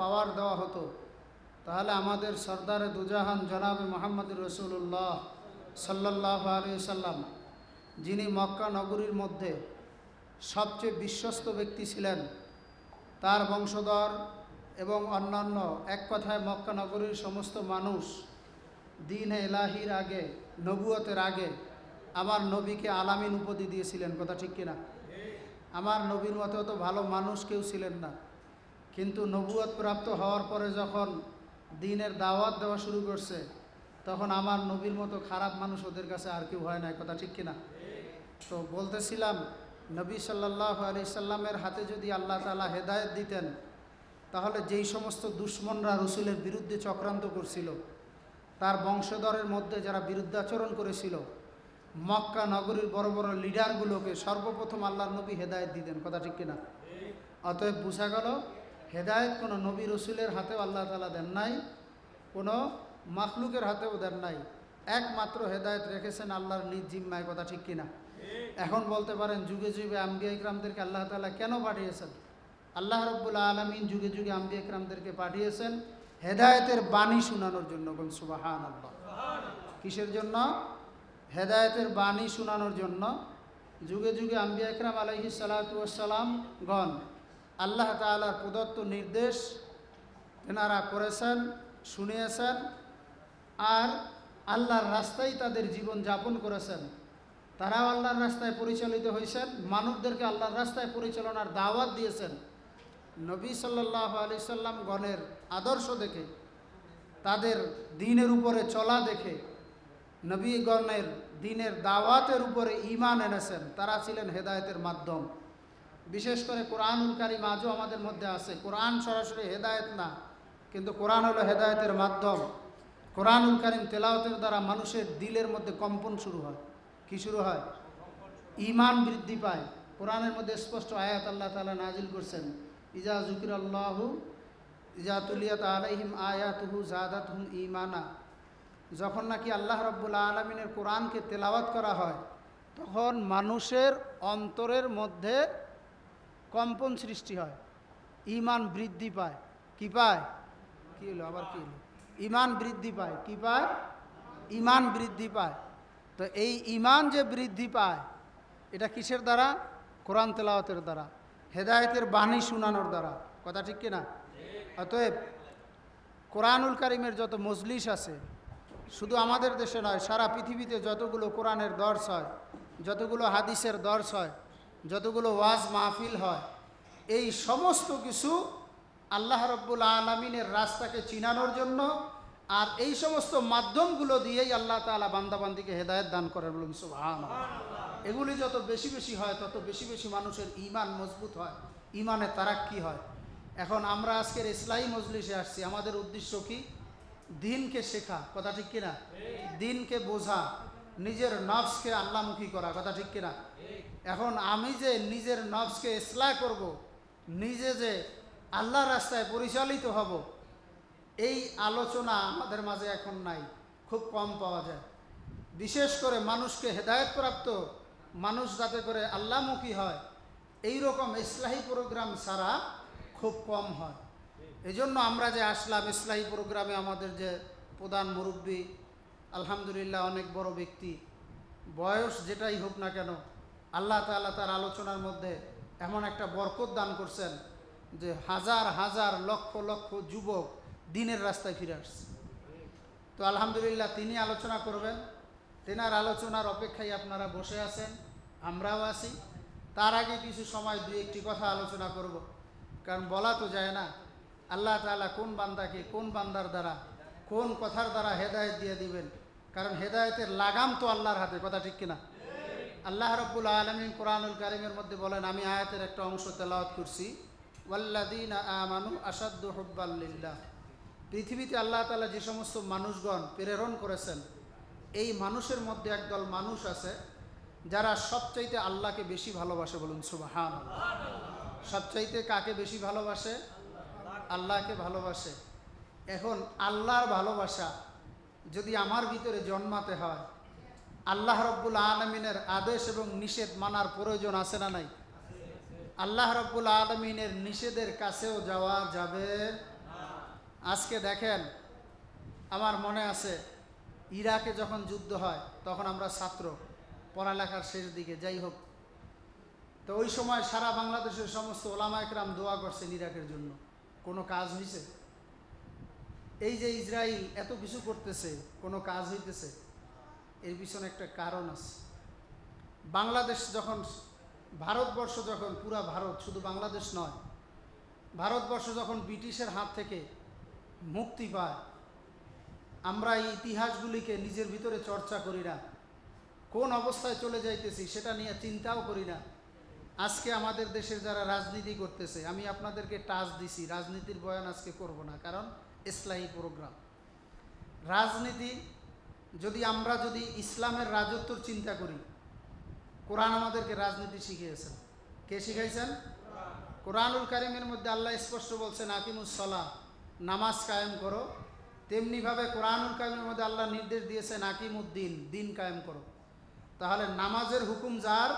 পাওয়ার দেওয়া হতো। তাহলে আমাদের সর্দারে দুজাহান জনাবে মোহাম্মদ রসুল্লাহ সাল্লাহ আলী সাল্লাম যিনি মক্কা নগরীর মধ্যে সবচেয়ে বিশ্বস্ত ব্যক্তি ছিলেন, তার বংশধর এবং অন্যান্য এক কথায় মক্কা নগরীর সমস্ত মানুষ দিন এলাহির আগে, নবুয়তের আগে আমার নবীকে আলামিন উপাধি দিয়েছিলেন, কথা ঠিক কিনা? আমার নবীর মতো তো ভালো মানুষ কেউ ছিলেন না। কিন্তু নবুয়ত প্রাপ্ত হওয়ার পরে যখন দিনের দাওয়াত দেওয়া শুরু করছে, তখন আমার নবীর মতো খারাপ মানুষ ওদের কাছে আর কেউ হয় না কথা ঠিক কিনা? তো বলতেছিলাম, নবী সাল্লাহ আলি সাল্লামের হাতে যদি আল্লাহ তালা হেদায়ত দিতেন, তাহলে যেই সমস্ত দুশ্মনরা রসুলের বিরুদ্ধে চক্রান্ত করছিল, তার বংশধরের মধ্যে যারা বিরুদ্ধাচরণ করেছিল, মক্কা নগরীর বড় বড় লিডারগুলোকে সর্বপ্রথম আল্লাহর নবী হেদায়ত দিতেন, কথা ঠিক কিনা? অতএব বোঝা গেল হেদায়ত কোনো নবী রসুলের হাতেও আল্লাহ তালা দেন নাই, কোনো মাখলুকের হাতেও দেন নাই। একমাত্র হেদায়ত রেখেছেন আল্লাহর নিজ জিম্মায়, কথা ঠিক কিনা? এখন বলতে পারেন, যুগে যুগে আম্বিয়া ইকরামদেরকে আল্লাহ তালা কেন পাঠিয়েছেন? আল্লাহ রব্বুল্লা আলমিন যুগে যুগে আম্বিয়া ইকরামদেরকে পাঠিয়েছেন হেদায়তের বাণী শোনানোর জন্য। বল সুবাহান আল্লাহ কিসের জন্য? হেদায়তের বাণী শোনানোর জন্য। যুগে যুগে আম্বিয়া ইকরাম আলহি সালাতাম গণ। আল্লাহ তালার প্রদত্ত নির্দেশ তেনারা করেছেন, শুনিয়েছেন আর আল্লাহর রাস্তায় তাদের জীবন যাপন করেছেন। তারাও আল্লাহর রাস্তায় পরিচালিত হয়েছেন মানবদেরকে আল্লাহর রাস্তায় পরিচালনার দাওয়াত দিয়েছেন। নবী সাল্লাহ আলি সাল্লাম গণের আদর্শ দেখে, তাদের দিনের উপরে চলা দেখে, নবীগণের দিনের দাওয়াতের উপরে ইমান এনেছেন। তারা ছিলেন হেদায়তের মাধ্যম। বিশেষ করে কোরআনুল কারিম আজও আমাদের মধ্যে আছে। কোরআন সরাসরি হেদায়ত না, কিন্তু কোরআন হলো হেদায়তের মাধ্যম। কোরআনুল কারিম তেলাওয়াতের দ্বারা মানুষের দিলের মধ্যে কম্পন শুরু হয়। কি শুরু হয়? ইমান বৃদ্ধি পায়। কোরআনের মধ্যে স্পষ্ট আয়াত আল্লাহ তালা নাজিল করছেন ইজা জুকির আল্লাহু ইজা তুলিয়াত আলাইহিম আয়াতুহু জাদাত হুম ইমানা যখন নাকি আল্লাহ রব্বুল্লা আলমিনের কোরআনকে তেলাওয়াত করা হয়, তখন মানুষের অন্তরের মধ্যে কম্পন সৃষ্টি হয়। ইমান বৃদ্ধি পায়। কি পায়? কি হলো? আবার কি হলো? ইমান বৃদ্ধি পায়। কি পায়? ইমান বৃদ্ধি পায়। তো এই ইমান যে বৃদ্ধি পায়, এটা কিসের দ্বারা? কোরআন তেলাওয়াতের দ্বারা। হেদায়েতের বাণী শোনানোর দ্বারা। কথা ঠিক কিনা? অতএব কোরআনুল কারিমের যত মজলিস আছে, শুধু আমাদের দেশে নয়, সারা পৃথিবীতে যতগুলো কোরআনের দর্শ হয়, যতগুলো হাদিসের দর্শ হয় যতগুলো ওয়াজ মাহফিল হয়, এই সমস্ত কিছু আল্লাহ রব্বুল আলমিনের রাস্তাকে চিনানোর জন্য আর এই সমস্ত মাধ্যমগুলো দিয়েই আল্লাহ তালা বান্দাবান্দিকে হেদায়ত দান করেন বলুন সুবহান এগুলি যত বেশি বেশি হয়, তত বেশি বেশি মানুষের ইমান মজবুত হয় ইমানে তারাক্কি হয়। এখন আমরা আজকের ইসলাই মজলিসে আসছি। আমাদের উদ্দেশ্য কি? দিনকে শেখা, কথা ঠিক কিনা? দিনকে বোঝা, নিজের নফসকে আল্লামুখী করা, কথা ঠিক কিনা? এখন আমি যে নিজের নফসকে ইসলাহ করব, নিজে যে আল্লাহ রাস্তায় পরিচালিত হব, এই আলোচনা আমাদের মাঝে এখন নাই, খুব কম পাওয়া যায়। বিশেষ করে মানুষকে হেদায়তপ্রাপ্ত মানুষ যাতে করে আল্লাহমুখী হয় এই রকম ইসলাহী প্রোগ্রাম ছাড়া খুব কম হয়। এই জন্য আমরা যে আসলাম ইসলাহী প্রোগ্রামে আমাদের যে প্রধান মুরব্বী, আলহামদুলিল্লাহ অনেক বড় ব্যক্তি, বয়স যেটাই হোক না কেন আল্লাহ তাআলা তার আলোচনার মধ্যে এমন একটা বরকত দান করছেন যে হাজার হাজার লক্ষ লক্ষ যুবক দিনের রাস্তায় ফিরে আসছে। তো আলহামদুলিল্লাহ তিনি আলোচনা করবেন। তেনার আলোচনার অপেক্ষায় আপনারা বসে আছেন, আমরাও আছি। তার আগে কিছু সময় দুই একটি কথা আলোচনা করব। কারণ বলা তো যায় না, আল্লাহ তাআলা কোন বান্দাকে কোন বান্দার দ্বারা, কোন কথার দ্বারা হেদায়েত দিয়ে দিবেন? কারণ হেদায়তের লাগাম তো আল্লাহর হাতে, কথা ঠিক কিনা? আল্লাহ রব্বুল আলমিন কোরআনুল কারিমের মধ্যে বলেন, আমি আয়াতের একটা অংশ তেলাওয়াত করছি ওয়াল্লাদিন আমানু আসাদ্দু হব্বাল্লিল্লাহ পৃথিবীতে আল্লাহ তালা যে সমস্ত মানুষগণ প্রেরণ করেছেন, এই মানুষের মধ্যে একদল মানুষ আছে, যারা সবচাইতে আল্লাহকে বেশি ভালোবাসে বলুন সুবাহান সবচাইতে কাকে বেশি ভালোবাসে? আল্লাহকে ভালোবাসে। এখন আল্লাহর ভালোবাসা যদি আমার ভিতরে জন্মাতে হয় আল্লাহ রব্বুল আলমিনের আদেশ এবং নিষেধ মানার প্রয়োজন আছে না নাই? আল্লাহ রব্বুল আলমিনের নিষেধের কাছেও যাওয়া যাবে আজকে দেখেন, আমার মনে আছে, ইরাকে যখন যুদ্ধ হয়, তখন আমরা ছাত্র, পড়ালেখার শেষ দিকে, যাই হোক। তো ওই সময় সারা বাংলাদেশের সমস্ত ওলামা একরাম দোয়া করছেন ইরাকের জন্য। কোনো কাজ হয়েছে এই যে ইসরায়েল এত কিছু করতেছে, কোনো কাজ হইতেছে? এর পিছনে একটা কারণ আছে। বাংলাদেশ যখন, ভারতবর্ষ যখন, পুরা ভারত, শুধু বাংলাদেশ নয়, ভারতবর্ষ যখন ব্রিটিশের হাত থেকে মুক্তি পায়, আমরা এই ইতিহাসগুলিকে নিজের ভিতরে চর্চা করি না। কোন অবস্থায় চলে যাইতেছি সেটা নিয়ে চিন্তাও করি না। আজকে আমাদের দেশের যারা রাজনীতি করতেছে, আমি আপনাদেরকে টাচ দিছি, রাজনীতির বয়ান আজকে করব না, কারণ ইসলামী প্রোগ্রাম রাজনীতি যদি আমরা যদি ইসলামের রাজত্বর চিন্তা করি, কোরআন আমাদেরকে রাজনীতি শিখিয়েছেন। কে শিখাইছেন? কোরআনুল কারিমের মধ্যে আল্লাহ স্পষ্ট বলছেন আকিমুসলা নামাজ কায়েম করো। তেমনিভাবে কোরআনুল কারিমের মধ্যে আল্লাহ নির্দেশ দিয়েছেন, আকিমুদ্দিন, দিন কায়েম করো। তাহলে নামাজের হুকুম যার,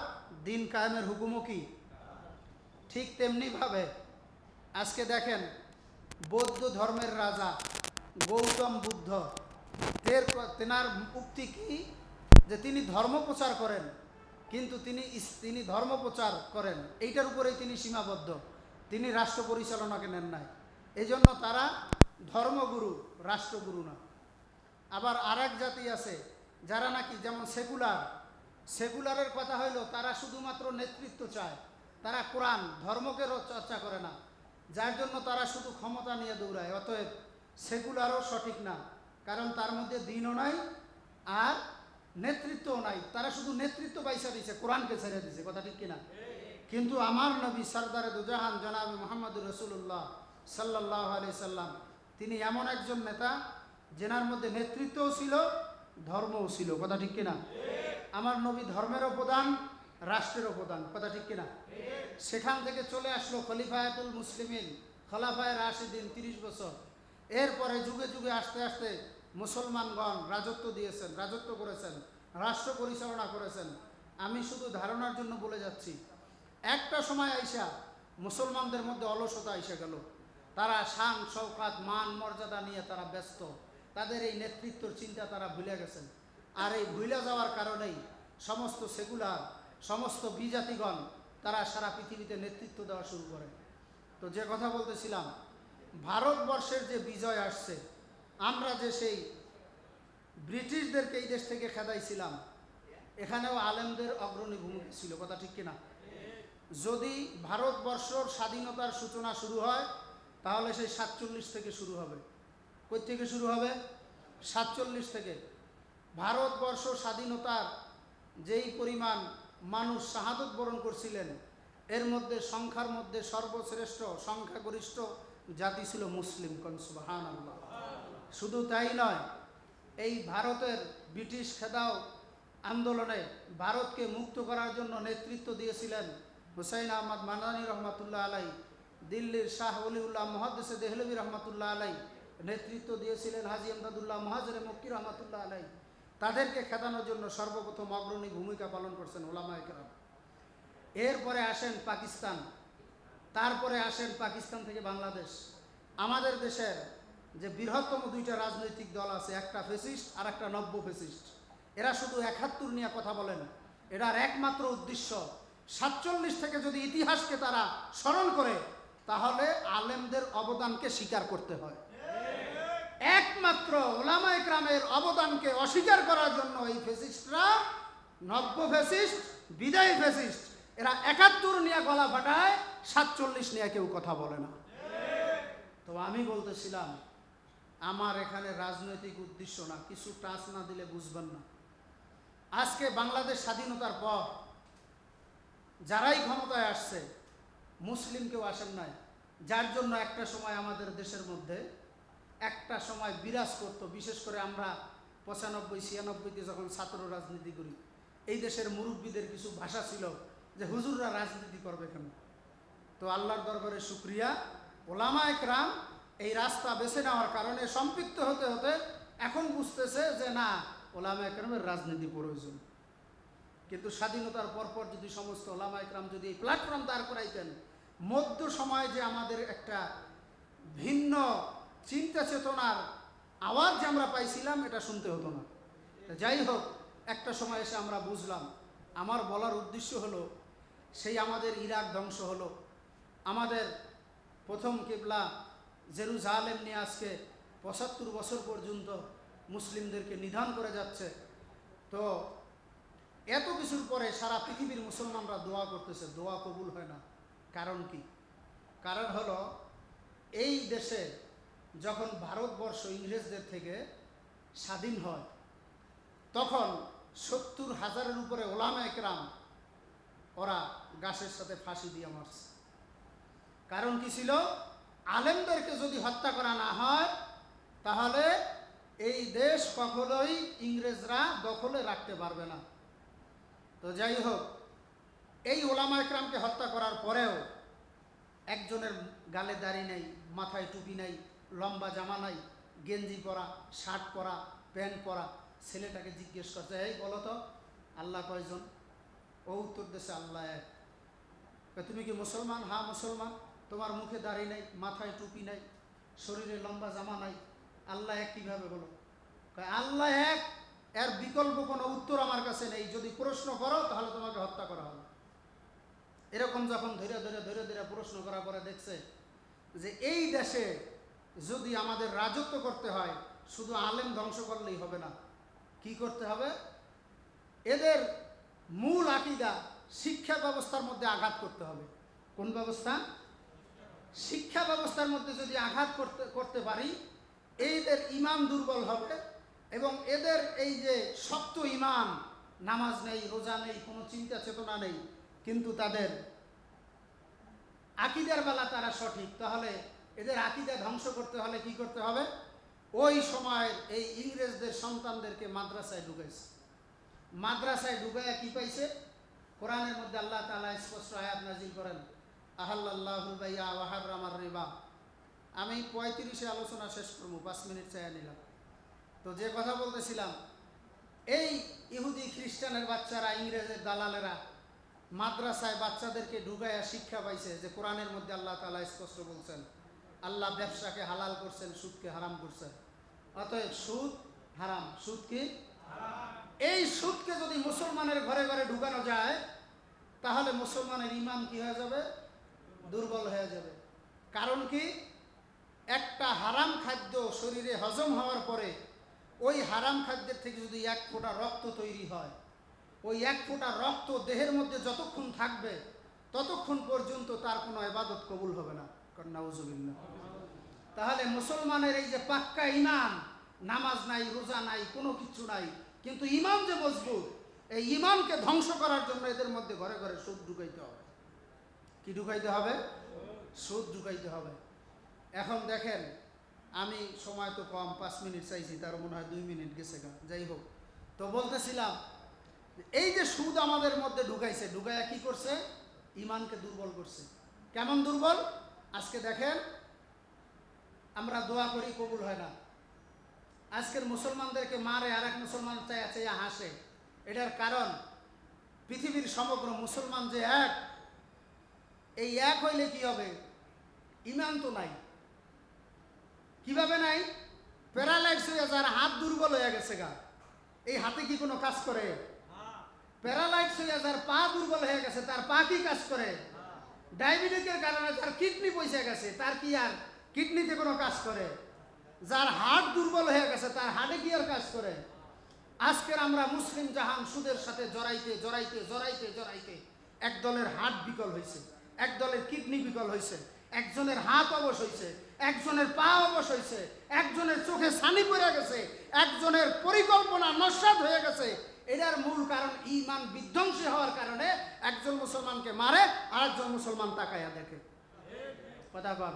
দিন কায়েমের হুকুমও কি? ঠিক তেমনিভাবে, আজকে দেখেন, বৌদ্ধ ধর্মের রাজা গৌতম বুদ্ধ তের তেনার উক্তি কি? যে তিনি ধর্ম প্রচার করেন, কিন্তু তিনি তিনি ধর্ম প্রচার করেন। এইটার উপরেই তিনি সীমাবদ্ধ। তিনি রাষ্ট্র পরিচালনাকে নেন নাই। এই জন্য তারা ধর্মগুরু, রাষ্ট্রগুরু না। আবার আরেক জাতি আছে, যারা নাকি যেমন সেকুলার। সেকুলারের কথা হইল, তারা শুধুমাত্র নেতৃত্ব চায়। তারা কোরআন, ধর্মকে চর্চা করে না। যার জন্য তারা শুধু ক্ষমতা নিয়ে দৌড়ায়। অতএব সেকুলারও সঠিক না। কারণ তার মধ্যে দিনও নাই আর নেতৃত্বও নাই। তারা শুধু নেতৃত্ব পাইসা দিছে, কোরআনকে ছেড়ে দিছে, কথা ঠিক কিনা? কিন্তু আমার নবী সর্দার দুজাহান জনাবি মোহাম্মদুর রসুল্লাহ সাল্লাহ আলি সাল্লাম, তিনি এমন একজন নেতা যেনার মধ্যে নেতৃত্বও ছিল, ধর্মও ছিল, কথা ঠিক কিনা? আমার নবী ধর্মেরও প্রধান, রাষ্ট্রেরও প্রধান, কথা ঠিক কিনা? সেখান থেকে চলে আসলো খলিফায়াতুল মুসলিমিন, খলাফায় রাশিদিন তিরিশ বছর। এরপরে যুগে যুগে আস্তে আস্তে মুসলমানগণ রাজত্ব দিয়েছেন, রাজত্ব করেছেন, রাষ্ট্র পরিচালনা করেছেন। আমি শুধু ধারণার জন্য বলে যাচ্ছি, একটা সময় আইসা মুসলমানদের মধ্যে অলসতা আইসা গেল। তারা শান শৌকাত মান, মর্যাদা নিয়ে তারা ব্যস্ত। তাদের এই নেতৃত্বর চিন্তা তারা ভুলে গেছেন। আর এই ভুলে যাওয়ার কারণেই সমস্ত সেকুলার, সমস্ত বিজাতিগণ তারা সারা পৃথিবীতে নেতৃত্ব দেওয়া শুরু করে। তো যে কথা বলতেছিলাম ভারতবর্ষের যে বিজয় আসছে, আমরা যে সেই ব্রিটিশদেরকে এই দেশ থেকে খেদাইছিলাম, এখানেও আলেমদের অগ্রণী ভূমিকা ছিল, কথা ঠিক কিনা? যদি ভারতবর্ষর স্বাধীনতার সূচনা শুরু হয়, তাহলে সেই সাতচল্লিশ থেকে শুরু হবে। কই থেকে শুরু হবে? সাতচল্লিশ থেকে। ভারতবর্ষ স্বাধীনতার যেই পরিমাণ মানুষ শাহাদত বরণ করছিলেন, এর মধ্যে সংখ্যার মধ্যে সর্বশ্রেষ্ঠ, সংখ্যাগরিষ্ঠ জাতি ছিল মুসলিম কনসুবাহান আল্লাহ শুধু তাই নয়, এই ভারতের ব্রিটিশ খেদাও আন্দোলনে ভারতকে মুক্ত করার জন্য নেতৃত্ব দিয়েছিলেন হুসাইন আহমদ মানানি রহমতুল্লাহ আলাই, দিল্লির শাহ অলিউল্লাহ মহাদেশে দেহলবী রহমতুল্লাহ আলাই, নেতৃত্ব দিয়েছিলেন হাজি আমদাদুল্লাহ মহাজরে মক্কি রহমতুল্লাহ আলাই। তাদেরকে খেদানোর জন্য সর্বপ্রথম অগ্রণী ভূমিকা পালন করছেন ওলামা একরাম এরপরে আসেন পাকিস্তান। তারপরে আসেন পাকিস্তান থেকে বাংলাদেশ। আমাদের দেশের যে বৃহত্তম দুইটা রাজনৈতিক দল আছে, একটা ফেসিস্ট আর একটা নব্য ফেসিস্ট। এরা শুধু একাত্তর নিয়ে কথা বলেন। এটার একমাত্র উদ্দেশ্য সাতচল্লিশ থেকে যদি ইতিহাসকে তারা স্মরণ করে, তাহলে আলেমদের অবদানকে স্বীকার করতে হয়। একমাত্র ওলামা একরামের অবদানকে অস্বীকার করার জন্য এই ফেসিস্টরা নব্য ফেসিস্ট, বিদায়ী ফেসিস্ট, এরা একাত্তর নিয়ে গলা ফাটায় সাতচল্লিশ নিয়ে কেউ কথা বলে না। তো আমি বলতেছিলাম, আমার এখানে রাজনৈতিক উদ্দেশ্য না, কিছু টাচ না দিলে বুঝবেন না। আজকে বাংলাদেশ স্বাধীনতার পর যারাই ক্ষমতায় আসছে, মুসলিম কেউ আসেন নাই, যার জন্য একটা সময় আমাদের দেশের মধ্যে, একটা সময় বিরাজ করতো, বিশেষ করে আমরা পঁচানব্বই, ছিয়ানব্বইতে যখন ছাত্র রাজনীতি করি, এই দেশের মুরব্বীদের কিছু ভাষা ছিল যে, হুজুররা রাজনীতি করবে কেন? তো আল্লাহর দরবারে শুক্রিয়া। ওলামা একরাম এই রাস্তা বেছে নেওয়ার কারণে সম্পৃক্ত হতে হতে এখন বুঝতেছে যে না, ওলামা একরামের রাজনীতি প্রয়োজন। কিন্তু স্বাধীনতার পরপর যদি সমস্ত ওলামা একরাম যদি এই প্ল্যাটফর্ম দাঁড় করাইতেন, মধ্য সময়ে যে আমাদের একটা ভিন্ন চিন্তা চেতনার আওয়াজ যে আমরা পাইছিলাম, এটা শুনতে হতো না। যাই হোক, একটা সময় এসে আমরা বুঝলাম, আমার বলার উদ্দেশ্য হলো, সেই আমাদের ইরাক ধ্বংস হলো। আমাদের প্রথম কিবলা জেরুজালেম নিয়ে আজকে পঁচাত্তর বছর পর্যন্ত মুসলিমদেরকে নিধন করে যাচ্ছে। তো এত কিছুর পরে সারা পৃথিবীর মুসলমানরা দোয়া করতেছে, দোয়া কবুল হয় না। কারণ কি? কারণ হলো এই দেশে যখন ভারতবর্ষ ইংরেজদের থেকে স্বাধীন হয়, তখন সত্তর হাজারের উপরে ওলামা একরাম ওরা গাছের সাথে ফাঁসি দিয়ে মারছে। কারণ কি ছিল? আলেমদেরকে যদি হত্যা করা না হয়, তাহলে এই দেশ কখনোই ইংরেজরা দখলে রাখতে পারবে না। তো যাই হোক, এই ওলামা একরামকে হত্যা করার পরেও একজনের গালে দাড়ি নেই, মাথায় টুপি নেই, লম্বা জামা নাই, গেঞ্জি পরা, শার্ট পরা, প্যান্ট পরা, ছেলেটাকে জিজ্ঞেস করছে, এই বলো তো, আল্লাহ কয়জন? ও উত্তর দেশে আল্লাহ এক। তুমি কি মুসলমান? হ্যাঁ মুসলমান। তোমার মুখে দাড়ি নেই, মাথায় টুপি নাই, শরীরে লম্বা জামা নাই, আল্লাহ এক কীভাবে বলো? আল্লাহ এক, এর বিকল্প কোনো উত্তর আমার কাছে নেই, যদি প্রশ্ন করো তাহলে তোমাকে হত্যা করা হবে। এরকম যখন ধীরে ধীরে ধীরে ধীরে প্রশ্ন করার পরে দেখছে যে এই দেশে যদি আমাদের রাজত্ব করতে হয়, শুধু আলেম ধ্বংস করলেই হবে না। কি করতে হবে? এদের মূল আকিদা শিক্ষা ব্যবস্থার মধ্যে আঘাত করতে হবে। কোন ব্যবস্থা? শিক্ষা ব্যবস্থার মধ্যে যদি আঘাত করতে করতে পারি এইদের ইমান দুর্বল হবে এবং এদের এই যে শক্ত ইমান নামাজ নেই, রোজা নেই, কোনো চিন্তা চেতনা নেই, কিন্তু তাদের আকিদার বেলা তারা সঠিক, তাহলে এদের আকিদা ধ্বংস করতে হলে কি করতে হবে? ওই সময়ের এই ইংরেজদের সন্তানদেরকে মাদ্রাসায় ঢুকাইছে। মাদ্রাসায় ঢুকাইয়া কি পাইছে? কোরআনের মধ্যে আল্লাহ তালা স্পষ্ট আয়াত নাজিল করেন আহাল্লাহুল বাইয়া ওয়াহার রামার রিবা। আমি পঁয়ত্রিশে আলোচনা শেষ করব, পাঁচ মিনিট চাইয়া নিলাম। তো যে কথা বলতেছিলাম, এই ইহুদি খ্রিস্টানের বাচ্চারা, ইংরেজের দালালেরা মাদ্রাসায় বাচ্চাদেরকে ঢুকাইয়া শিক্ষা পাইছে যে কোরআনের মধ্যে আল্লাহ তালা স্পষ্ট বলছেন, আল্লাহ ব্যবসাকে হালাল করছেন, সুদকে হারাম করছেন। অতএব সুদ হারাম, সুদ কি? এই সুদকে যদি মুসলমানের ঘরে ঘরে ঢুকানো যায়, তাহলে মুসলমানের ইমান কি হয়ে যাবে? দুর্বল হয়ে যাবে। কারণ কি? একটা হারাম খাদ্য শরীরে হজম হওয়ার পরে ওই হারাম খাদ্যের থেকে যদি এক ফোঁটা রক্ত তৈরি হয়, ওই এক ফোঁটা রক্ত দেহের মধ্যে যতক্ষণ থাকবে, ততক্ষণ পর্যন্ত তার কোনো এবাদত কবুল হবে না। কন্যাউজুবিল্লা তাহলে মুসলমানের এই যে পাক্কা ইমান, নামাজ নাই, রোজা নাই, কোনো কিছু নাই, কিন্তু ইমান যে মজবুত, এই ইমানকে ধ্বংস করার জন্য এদের মধ্যে ঘরে ঘরে সুদ ঢুকাইতে হবে। কি ঢুকাইতে হবে? সুদ ঢুকাইতে হবে। এখন দেখেন, আমি সময় তো কম, পাঁচ মিনিট চাইছি তার মনে হয় দুই মিনিট গেছে গা, যাই হোক। তো বলতেছিলাম, এই যে সুদ আমাদের মধ্যে ঢুকাইছে, ঢুকাইয়া কি করছে? ইমানকে দুর্বল করছে। কেমন দুর্বল? আজকে দেখেন, আমরা দোয়া করি, কবুল হয় না। আজকের মুসলমানদেরকে মারে আর এক মুসলমান চাইয়া চাইয়া হাসে। এটার কারণ, পৃথিবীর সমগ্র মুসলমান যে এক এই এক হইলে কি হবে? ইমান তো নাই। কীভাবে নাই? প্যারালাইটস হয়ে যার হাত দুর্বল হয়ে গেছে গা। এই হাতে কি কোনো কাজ করে? প্যারালাইটস হয়ে যার পা দুর্বল হয়ে গেছে, তার পা কি কাজ করে? ডায়াবেটিসের কারণে তার কিডনি পয়সা গেছে, তার কি আর কিডনিতে কোনো কাজ করে? যার হার্ট দুর্বল হয়ে গেছে, তার হার্টে কি আর কাজ করে? আজকের আমরা মুসলিম জাহান সুদের সাথে জড়াইতে জড়াইতে জড়াইতে জড়াইতে এক দলের হার্ট বিকল হয়েছে এক দলের কিডনি বিকল হয়েছে একজনের হাত অবশ হয়েছে একজনের পা অবশ হয়েছে একজনের চোখে ছানি পড়ে গেছে, একজনের পরিকল্পনা নস্বাদ হয়ে গেছে। এটার মূল কারণ ইমান বিধ্বংসী হওয়ার কারণে একজন মুসলমানকে মারে আর একজন মুসলমান তাকাইয়া দেখে। কথা কন।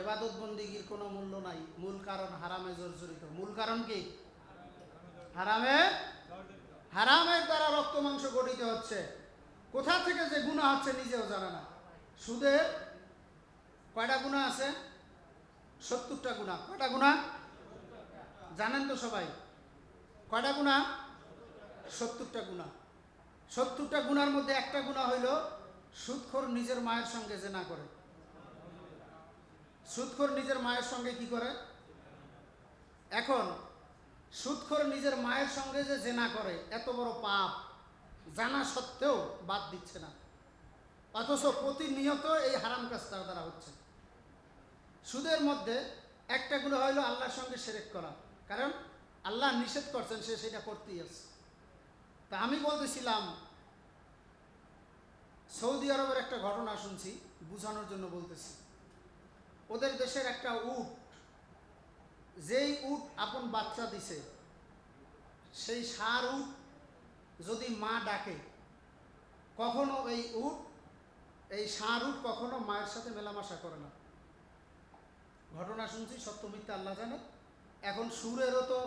এবাদত বন্দিগির কোনো মূল্য নাই। মূল কারণ হারামে জর্জরিত। মূল কারণ কি? হারামে? হারামের দ্বারা রক্ত মাংস গঠিত হচ্ছে। কোথা থেকে যে গুণা হচ্ছে নিজেও জানে না। সুদের কয়টা গুণা আছে? সত্তরটা গুণা কয়টা গুণা জানেন তো সবাই। কয়টা গুণা সত্তরটা গুণা সত্তরটা গুণার মধ্যে একটা গুণা হইল, সুদখোর নিজের মায়ের সঙ্গে জেনা করে। সুদখোর নিজের মায়ের সঙ্গে কি করে? এখন, সুদখোর নিজের মায়ের সঙ্গে যে জেনা করে, এত বড় পাপ। জানা সত্ত্বেও বাদ দিচ্ছে না। অথচ প্রতিনিয়ত এই হারাম কাজ তার দ্বারা হচ্ছে। সুদের মধ্যে একটাগুলো হইল আল্লাহর সঙ্গে সেরেক করা। কারণ আল্লাহ নিষেধ করছেন সে সেটা করতেই আছে। তা আমি বলতেছিলাম, সৌদি আরবের একটা ঘটনা শুনছি, বুঝানোর জন্য বলতেছি। ওদের দেশের একটা উট, যেই উট আপন বাচ্চা দিছে, সেই সার উট যদি মা ডাকে, কখনো এই উট, এই ষাঁড় উট কখনো মায়ের সাথে মেলামেশা করে না। ঘটনা শুনছি, সত্য মিথ্যা আল্লাহ জানে। এখন সুরেরও তো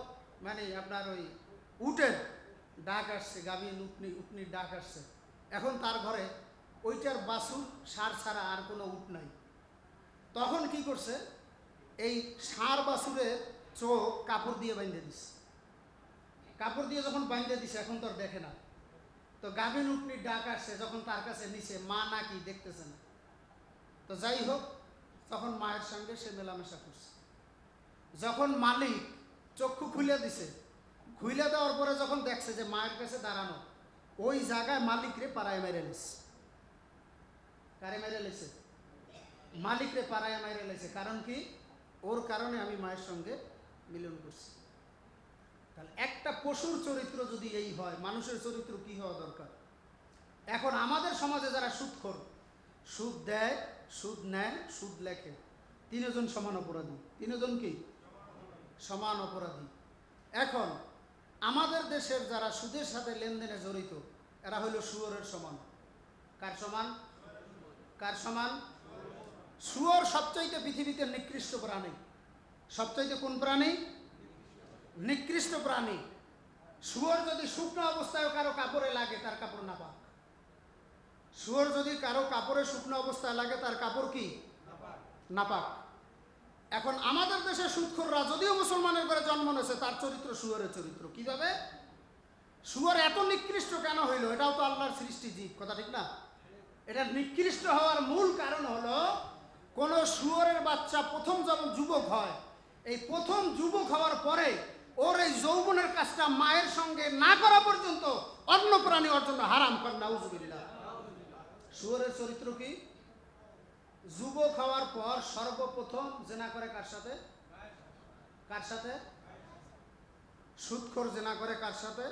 মানে আপনার ওই উটের ডাক আসছে গাভিন উটনি, উটনির ডাক আসছে। এখন তার ঘরে ওইটার বাসুর সার ছাড়া আর কোনো উট নাই। তখন কি করছে? এই সার বাসুরের চোখ কাপড় দিয়ে বাইন্ধে দিছে। কাপড় দিয়ে যখন বাইন্ধে দিছে, এখন তো আর দেখে না। তো গাভিন উটনির ডাক আসছে, যখন তার কাছে নিচে মা নাকি দেখতেছে না। তো যাই হোক, তখন মায়ের সঙ্গে সে মেলামেশা করছে। যখন মালিক চক্ষু খুলে দিছে খুলে দেওয়ার পরে যখন দেখছে যে মায়ের কাছে দাঁড়ানো, ওই জায়গায় মালিকরে পাড়ায় মেরে নিছে কারে মেরে লেছে? মালিকরে পাড়ায় মেরে লেছে। কারণ কি? ওর কারণে আমি মায়ের সঙ্গে মিলন করছি। তাহলে একটা পশুর চরিত্র যদি এই হয়, মানুষের চরিত্র কি হওয়া দরকার? এখন আমাদের সমাজে যারা সুদখোর সুদ দেয়, সুদ নেয়, সুদ লেখে। তিনজন সমান অপরাধী। তিনজন কি? সমান অপরাধী। এখন আমাদের দেশের যারা সুদের সাথে লেনদেনে জড়িত, এরা হইল শুয়োরের সমান। কার সমান? কার সমান? শুয়োর সবচাইতে পৃথিবীতে নিকৃষ্ট প্রাণী। সবচাইতে কোন প্রাণী? নিকৃষ্ট প্রাণী। শুয়োর যদি শুকনো অবস্থায় কারও কাপড়ে লাগে, তার কাপড় না পাক শুয়োর যদি কারও কাপড়ে শুকনো অবস্থায় লাগে, তার কাপড় কি? নাপাক। এখন আমাদের দেশে সুৎখররা যদিও মুসলমানের ঘরে জন্ম নিয়েছে, তার চরিত্র শুয়োরের চরিত্র। কীভাবে শুয়োর এত নিকৃষ্ট কেন হইল? এটাও তো আল্লাহর সৃষ্টি জীব। কথা ঠিক না? এটা নিকৃষ্ট হওয়ার মূল কারণ হলো, কোন শুয়োরের বাচ্চা প্রথম যখন যুবক হয়, এই প্রথম যুবক হওয়ার পরে ওর এই যৌবনের কাজটা মায়ের সঙ্গে না করা পর্যন্ত অন্য প্রাণী ওর জন্য হারাম কর, নাউজুবিল্লাহ। শুয়োরের চরিত্র কি? যুবক হওয়ার পর সর্বপ্রথম জেনা করে কার সাথে? কার সাথে? সুদখোর জেনা করে কার সাথে?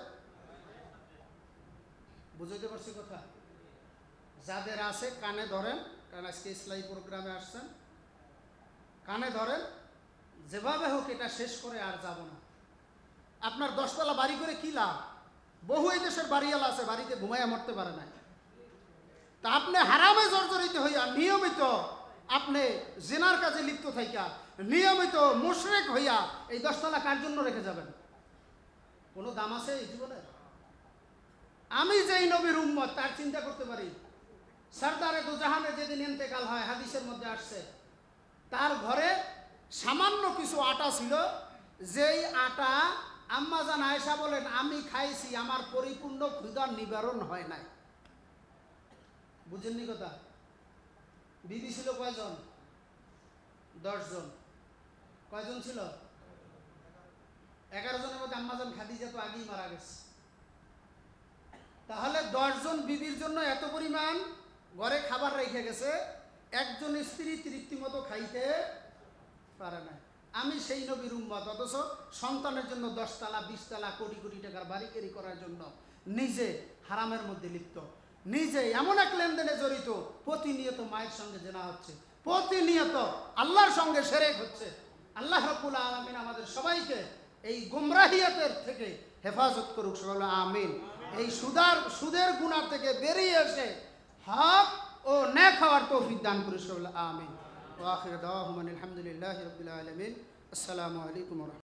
বুঝাইতে পারছি কথা? যাদের আছে কানে ধরেন, কারণ আজকে ইসলাই প্রোগ্রামে আসছেন, কানে ধরেন, যেভাবে হোক এটা শেষ করে আর যাব না। আপনার দশতলা বাড়ি করে কি লাভ? বহু এই দেশের বাড়িওয়ালা আছে, বাড়িতে ঘুমাইয়া মরতে পারে না তা আপনি হারামে জর্জরিত হইয়া নিয়মিত আপনি জেনার কাজে লিপ্ত থাইকা, নিয়মিত মুশরেক হইয়া এই দশতলা কার জন্য রেখে যাবেন? কোনো দাম আছে এই জীবনে? আমি যেই নবীর উম্মত, তার চিন্তা করতে পারি। সর্দারে দুজাহানে যেদিন ইন্তেকাল হয়, হাদিসের মধ্যে আসছে, তার ঘরে সামান্য কিছু আটা ছিল, যেই আটা আম্মা জান আয়সা বলেন, আমি খাইছি, আমার পরিপূর্ণ ক্ষুধার নিবারণ হয় নাই। বুঝেননি কথা? বিবি ছিল কয়জন? দশজন। কয়জন ছিল? এগারো জনের মধ্যে আম্মাজান খাদিজা তো আগেই মারা গেছে। তাহলে দশজন বিবির জন্য এত পরিমাণ ঘরে খাবার রেখে গেছে, একজন স্ত্রী তৃপ্তি মতো খাইতে পারে না আমি সেই নবীর উম্মত অথচ সন্তানের জন্য দশতলা, বিশতলা, কোটি কোটি টাকার বাড়ি কেরি করার জন্য নিজে হারামের মধ্যে লিপ্ত। নিজে এমন এক লেনদেনে জড়িত, প্রতিনিয়ত মায়ের সঙ্গে জেনা হচ্ছে, প্রতিনিয়ত আল্লাহর সঙ্গে সেরেক হচ্ছে। আল্লাহ রব্বুল আলমিন আমাদের সবাইকে এই গুমরাহিয়াতের থেকে হেফাজত করুক সকল, আমিন। এই সুদার, সুদের গুণা থেকে বেরিয়ে এসে হক ও ন্যাক হওয়ার তৌফিক দান করুক সকল, আমিন। ওয়াখির দাওয়াহুম আলহামদুলিল্লাহি রাব্বিল আলামিন আসসালামু আলাইকুম ওয়া রাহমাতুল্লাহ